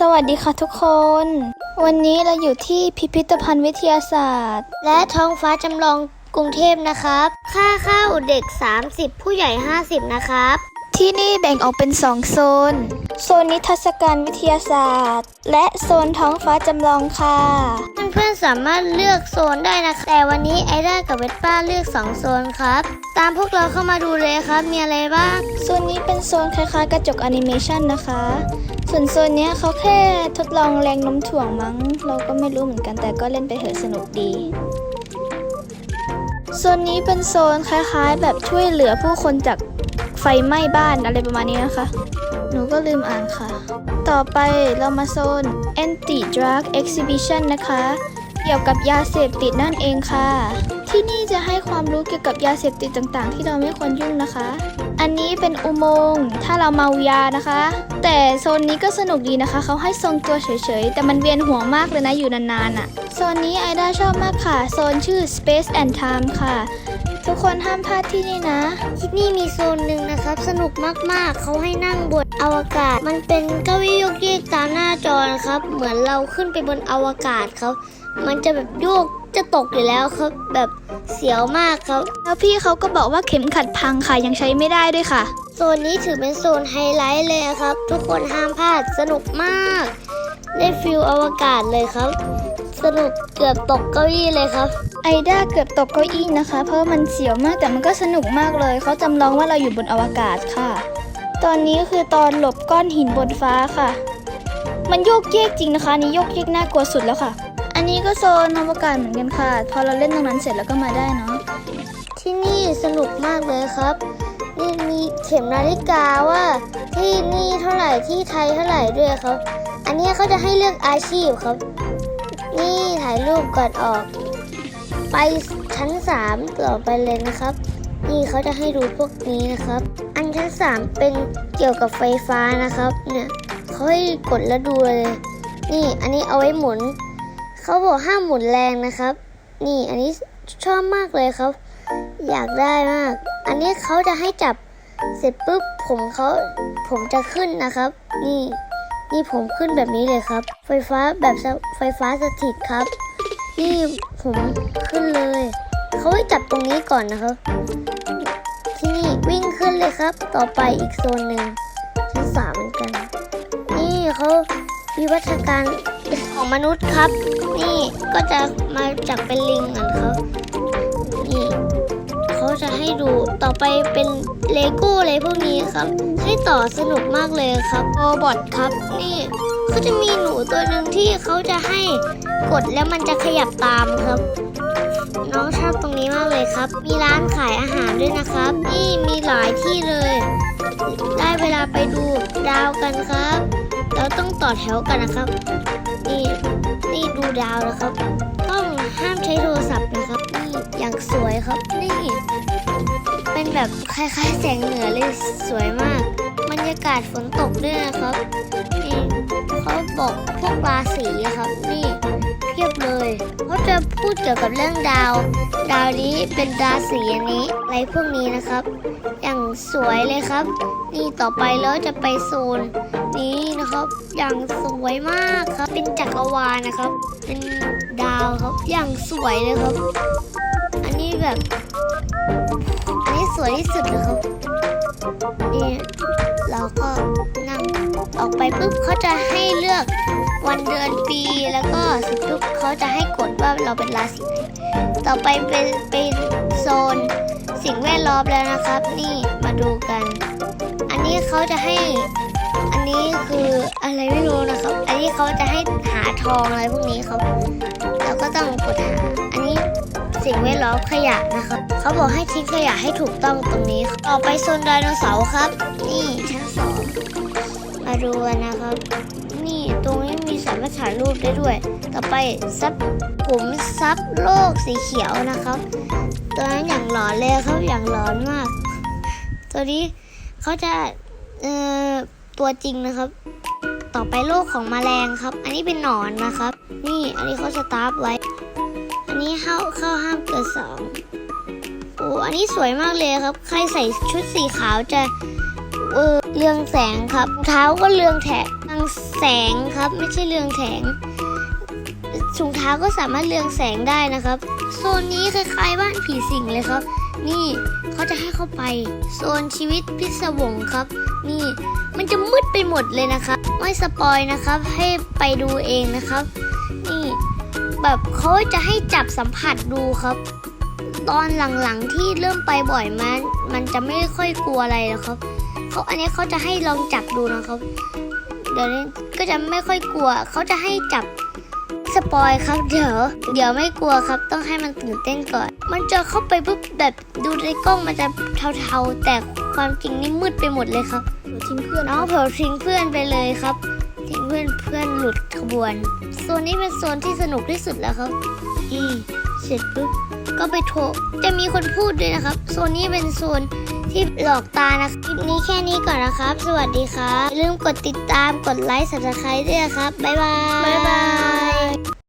สวัสดีค่ะทุกคน วันนี้เราอยู่ที่พิพิธภัณฑ์วิทยาศาสตร์ และท้องฟ้าจำลองกรุงเทพนะครับ ค่าเข้าเด็ก 30 ผู้ใหญ่ 50 นะครับ ที่นี่แบ่งออกเป็น2โซน โซนนิทรรศการวิทยาศาสตร์ และโซนท้องฟ้าจำลองค่ะ เพื่อนๆสามารถเลือกโซนได้นะคะแต่วันนี้ไอด้ากับเวสป้าเลือก2โซนครับ ตามพวกเราเข้ามาดูเลยครับ มีอะไรบ้าง โซนนี้เป็นโซนคล้ายๆ กระจกแอนิเมชันนะคะ ส่วนโซนเนี้ยเขาแค่ทดลองแรงโน้มถ่วงมั้ง เราก็ไม่รู้เหมือนกันแต่ก็เล่นไปเถอะสนุกดีโซนนี้เป็นโซนคล้ายๆ แบบช่วยเหลือผู้คนจากไฟไหม้บ้านอะไรประมาณนี้นะคะ หนูก็ลืมอ่านค่ะ ต่อไปเรามาโซน Anti Drug Exhibition นะคะ เกี่ยวกับยาเสพติดนั่นเองค่ะ ที่นี่จะให้ความรู้เกี่ยวกับยาเสพติดต่างๆ ที่เราไม่ควรยุ่งนะคะ อันนี้เป็นอุโมงค์ถ้าเราเมายานะคะ แต่โซนนี้ก็สนุกดีนะคะ เขาให้ทรงตัวเฉยๆ แต่มันเวียนหัวมากเลยนะอยู่นานๆอะ่ะ โซนนี้ไอด้าชอบมากค่ะ โซนชื่อ Space and Time ค่ะ ทุกคนห้ามพลาดที่นี่นะ ที่นี่มีโซนหนึ่งนะครับ สนุกมากๆ เขาให้นั่งบนอวกาศ มันเป็นเก้าอี้โยกเยกตามหน้าจอนะครับ เหมือนเราขึ้นไปบนอวกาศครับ มันจะแบบโยกจะตกอยู่แล้วครับ แบบเสียวมากครับ แล้วพี่เขาก็บอกว่าเข็มขัดพังค่ะยังใช้ไม่ได้ด้วยค่ะ โซนนี้ถือเป็นโซนไฮไลท์เลยนะครับ ทุกคนห้ามพลาดสนุกมาก ได้ฟิลอวกาศเลยครับ สนุกเกือบตกเก้าอี้เลยครับ ไอด้าเกือบตกเก้าอี้นะคะ เพราะว่ามันเสียวมากแต่มันก็สนุกมากเลย เขาจำลองว่าเราอยู่บนอวกาศค่ะ ตอนนี้คือตอนหลบก้อนหินบนฟ้าค่ะ มันโยกเยกจริงนะคะนนี่โยกเยกน่ากลัวสุดแล้วค่ะ อันนี้ก็โซนอวกาศเหมือนกันค่ะ พอเราเล่นตรงนั้นเสร็จแล้วก็มาได้เนาะที่นี่สนุกมากเลยครับนี่มีเข็มนาฬิกาว่า ที่นี่เท่าไหร่ที่ไทยเท่าไหร่ด้วยครับ อันนี้เขาจะให้เลือกอาชีพครับ นี่ถ่ายรูปก่อนออก ไปชั้น3ต่อไปเลยนะครับ นี่เขาจะให้ดูพวกนี้นะครับ อันชั้น3เป็นเกี่ยวกับไฟฟ้านะครับ เนี่ยเขาให้กดแล้วดูเลย นี่อันนี้เอาไว้หมุน เขาบอกห้ามหมุนแรงนะครับ นี่อันนี้ชอบมากเลยครับ อยากได้มาก อันนี้เขาจะให้จับเสร็จปุ๊บผมเขาผมจะขึ้นนะครับ นี่ นี่ผมขึ้นแบบนี้เลยครับ ไฟฟ้าแบบไฟฟ้าสถิตครับ นี่ผมขึ้นเลย เขาให้จับตรงนี้ก่อนนะครับ ที่นี่วิ่งขึ้นเลยครับ ต่อไปอีกโซนหนึ่งชั้นสามเหมือนกัน นี่เขาวิวัฒนาการของมนุษย์ครับ นี่ก็จะมาจากเป็นลิงเหมือน ให้ดู ต่อไปเป็นเลโก้อะไรพวกนี้ครับ ให้ต่อสนุกมากเลยครับโรบอทครับ นี่ก็จะมีหนูตัวหนึ่งที่เขาจะให้กดแล้วมันจะขยับตามครับ น้องชอบตรงนี้มากเลยครับ มีร้านขายอาหารด้วยนะครับ นี่มีหลายที่เลย ได้เวลาไปดูดาวกันครับ เราต้องต่อแถวกันนะครับ นี่ นี่ดูดาวนะครับต้องห้ามใช้โทรศัพท์นะครับ นี่อย่างสวยครับนี่ เป็นแบบคล้ายๆแสงเหนือเลยสวยมากบรรยากาศฝนตกด้วยนะครับนี่เขาบอกพวกราศีครับนี่ พียบเลยเขาจะพูดเกี่ยวกับเรื่องดาว ดาวนี้เป็นราศีอันนี้อะไรพวกนี้นะครับ อย่างสวยเลยครับ นี่ต่อไปแล้วจะไปโซนนี้นะครับ อย่างสวยมากครับ เป็นจักรวาลนะครับ เป็นดาวครับ อย่างสวยเลยครับ อันนี้แบบ อันนี้สวยที่สุดเลยครับนี่เราก็นั่งออกไปปุ๊บเขาจะให้เลือก วันเดือนปีแล้วก็สร็จปุ๊บเขาจะให้กดว่าเราเป็นราศีต่อไปเป็นเป็นโซนสิ่งแวดล้อมแล้วนะครับ นี่มาดูกัน อันนี้เขาจะให้ อันนี้คืออะไรไม่รู้นะครับ อันนี้เขาจะให้หาทองอะไรพวกนี้ครับเราก็ต้องกดหา อันนี้สิ่งแวดล้อมขยะนะครับเขาบอกให้ทิ้งขยะให้ถูกต้องตรงนี้ ต่อไปโซนไดโนเสาร์ครับ นี่ชั้นสองมาดูกันนะครับ ตรงนี้มีสามารถถ่ายรูปได้ด้วย ต่อไปซับผมซับโลกสีเขียวนะครับ ตัวนั้นอย่างหลอนเลยครับอย่างหลอนมาก ตัวนี้เขาจะเอ่อตัวจริงนะครับ ต่อไปโลกของแมลงครับ อันนี้เป็นหนอนนะครับ นี่อันนี้เขาสตาร์ฟไว้ อันนี้เข้าเข้าห้ามเกินสองโอ้อันนี้สวยมากเลยครับ ใครใส่ชุดสีขาวจะ เออเรืองแสงครับรองเท้าก็เรืองแถงแสงครับ ไม่ใช่เรืองแสงถุงเท้าก็สามารถเรืองแสงได้นะครับ โซนนี้คล้ายๆบ้านผีสิงเลยครับ นี่เขาจะให้เข้าไป โซนชีวิตพิศวงครับ นี่มันจะมืดไปหมดเลยนะครับไม่สปอยนะครับ ให้ไปดูเองนะครับ นี่แบบเขาจะให้จับสัมผัสดูครับ ตอนหลังๆที่เริ่มไปบ่อยมันมันจะไม่ค่อยกลัวอะไรแล้วครับ เขาอันนี้เขาจะให้ลองจับดูนะครับ เดี๋ยวนี้ก็จะไม่ค่อยกลัว เขาจะให้จับสปอยครับ เดี๋ยว เดี๋ยวไม่กลัวครับ ต้องให้มันตื่นเต้นก่อน มันจะเข้าไปปุ๊บแบบดูในกล้องมันจะเทาๆ แต่ความจริงนี่มืดไปหมดเลยครับหนูทิ้งเพื่อนน้องเผลอทิ้งเพื่อนไปเลยครับทิ้งเพื่อนเพื่อนหลุดขบวนโซนนี้เป็นโซนที่สนุกที่สุดแล้วครับ อืมเสร็จปุ๊บ ก็ไปโทรจะมีคนพูดด้วยนะครับ โซนนี้เป็นโซนที่หลอกตานะคลิปนี้แค่นี้ก่อนนะครับ สวัสดีครับอย่าลืมกดติดตามกดไลค์สับสไครต์ด้วยนะครับ บ๊ายบาย บ๊ายบาย